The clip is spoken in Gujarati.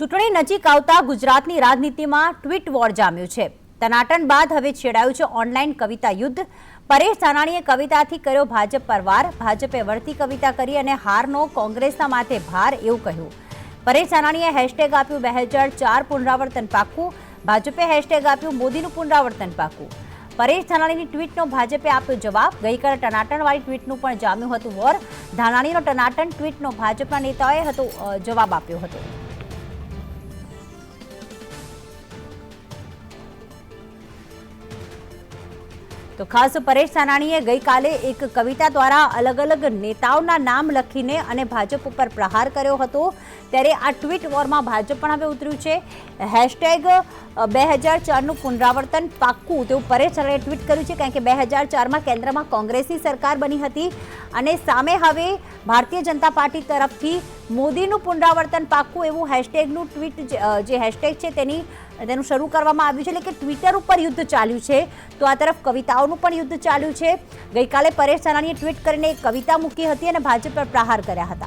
ચૂંટણી નજીક આવતા ગુજરાતની રાજનીતિમાં ટ્વીટ વોર જામ્યું છે. તનાટન બાદ હવે છેડાયું છે ઓનલાઈન કવિતા યુદ્ધ. પરેશ ધાનાણીએ કવિતાથી કર્યો ભાજપ પર વાર. ભાજપે વળતી કવિતા કરી અને હારનો કોંગ્રેસના માથે ભાર એવું કહ્યું. પરેશ ધાનાણીએ હેશટેગ આપ્યું બે ચાર પુનરાવર્તન પાક્કું ભાજપે હેશટેગ આપ્યું મોદીનું પુનરાવર્તન પાકું. પરેશ ધાનાણીની ટ્વીટનો ભાજપે આપ્યો જવાબ. ગઈકાલે ટનાટનવાળી ટ્વીટનું પણ જામ્યું હતું વોર. ધાનાણીનો ટનાટન ટ્વીટનો ભાજપના નેતાઓએ હતો જવાબ આપ્યો હતો. તો ખાસ પરેશ સાનાણીએ ગઈકાલે એક કવિતા દ્વારા અલગ અલગ નેતાઓના નામ લખીને અને ભાજપ ઉપર પ્રહાર કર્યો હતો. ત્યારે આ ટ્વીટ વોરમાં ભાજપ પણ હવે ઉતર્યું છે. હેશટેગ બે હજાર ચારનું પુનરાવર્તન પાક્કું. તેવું પરેશ સાનાણીએ ટ્વીટ કર્યું છે કારણ કે બે હજાર ચારમાં કેન્દ્રમાં કોંગ્રેસની સરકાર બની હતી અને સામે હવે ભારતીય જનતા પાર્ટી તરફથી મોદીનું પુનરાવર્તન પાક્કું એવું હેશટેગનું ટ્વીટ જે- હેશટેગ છે તેની, તેનું શરૂ કરવામાં આવ્યું છે. એટલે કે ટ્વિટર ઉપર યુદ્ધ ચાલ્યું છે. તો આ તરફ કવિતાઓનું પણ યુદ્ધ ચાલ્યું છે. ગઈકાલે પરેશ સાનાણીએ ટ્વીટ કરીને એક કવિતા મૂકી હતી અને ભાજપ પર પ્રહાર કર્યા હતા.